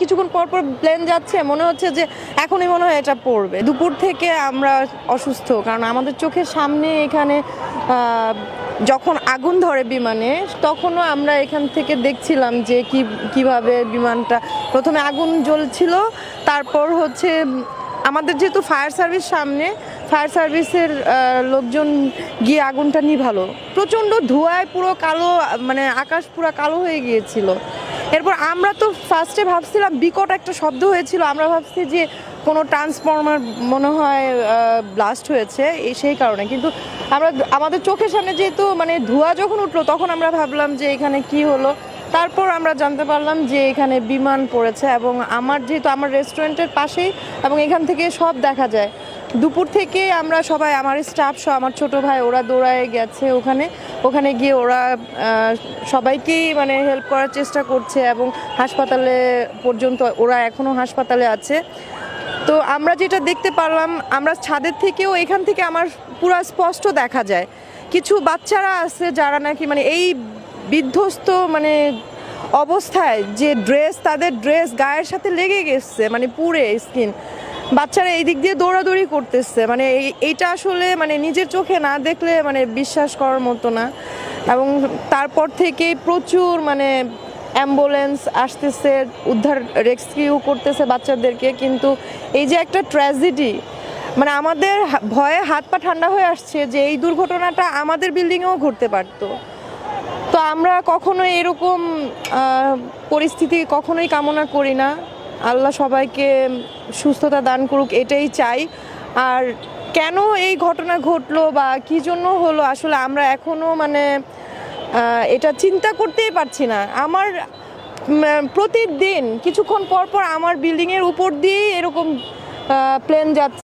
কিছুক্ষণ পর পর প্লেন যাচ্ছে, মনে হচ্ছে যে এখনই মনে হয় এটা পড়বে। দুপুর থেকে আমরা অসুস্থ, কারণ আমাদের চোখের সামনে এখানে যখন আগুন ধরে বিমানে, তখনও আমরা এখান থেকে দেখছিলাম যে কি, কীভাবে বিমানটা, প্রথমে আগুন জ্বলছিল, তারপর হচ্ছে, আমাদের যেহেতু ফায়ার সার্ভিস সামনে ফায়ার সার্ভিসের লোকজন গিয়ে আগুনটা নিভালো। প্রচণ্ড ধোঁয়ায় পুরো কালো মানে আকাশ পুরো কালো হয়ে গিয়েছিল। এরপর আমরা তো ফার্স্টে ভাবছিলাম বিকট একটা শব্দ হয়েছিল। আমরা ভাবছি যে কোনো ট্রান্সফর্মার মনে হয় ব্লাস্ট হয়েছে এই সেই কারণে। কিন্তু আমরা আমাদের চোখের সামনে যেহেতু মানে ধোঁয়া যখন উঠল, তখন আমরা ভাবলাম যে এখানে কি হলো। তারপর আমরা জানতে পারলাম যে এখানে বিমান পড়েছে এবং আমার যেহেতু আমার রেস্টুরেন্টের পাশেই এবং এখান থেকে সব দেখা যায়। দুপুর থেকে আমরা সবাই, আমার স্টাফ সহ আমার ছোট ভাই, ওরা দৌড়ায় গেছে ওখানে। ওখানে গিয়ে ওরা সবাইকেই মানে হেল্প করার চেষ্টা করছে এবং হাসপাতালে পর্যন্ত ওরা এখনও হাসপাতালে আছে। তো আমরা যেটা দেখতে পারলাম, আমরা ছাদের থেকেও এখান থেকে আমার পুরো স্পষ্ট দেখা যায়। কিছু বাচ্চারা আছে যারা নাকি মানে এই বিধ্বস্ত মানে অবস্থায় যে ড্রেস তাদের ড্রেস গায়ের সাথে লেগে গেছে মানে পুরে স্কিন বাচ্চারা এই দিক দিয়ে দৌড়াদৌড়ি করতেছে। মানে এই- এইটা আসলে মানে নিজের চোখে না দেখলে মানে বিশ্বাস করার মতো না। এবং তারপর থেকেই প্রচুর মানে অ্যাম্বুলেন্স আসতেছে, উদ্ধার, রেস্কিউ করতেছে বাচ্চাদেরকে। কিন্তু এই যে একটা ট্র্যাজেডি মানে আমাদের ভয়ে হাত পা ঠান্ডা হয়ে আসছে যে এই দুর্ঘটনাটা আমাদের বিল্ডিংয়েও ঘটতে পারতো। তো আমরা কখনো এরকম পরিস্থিতি কখনোই কামনা করি না। আল্লাহ সবাইকে সুস্থতা দান করুক, এটাই চাই। আর কেন এই ঘটনা ঘটলো বা কি জন্য হলো, আসলে আমরা এখনও মানে এটা চিন্তা করতেই পারছি না। আমার প্রতিদিন, কিছুক্ষণ পর পর আমার বিল্ডিংয়ের উপর দিয়েই এরকম প্লেন যাচ্ছে।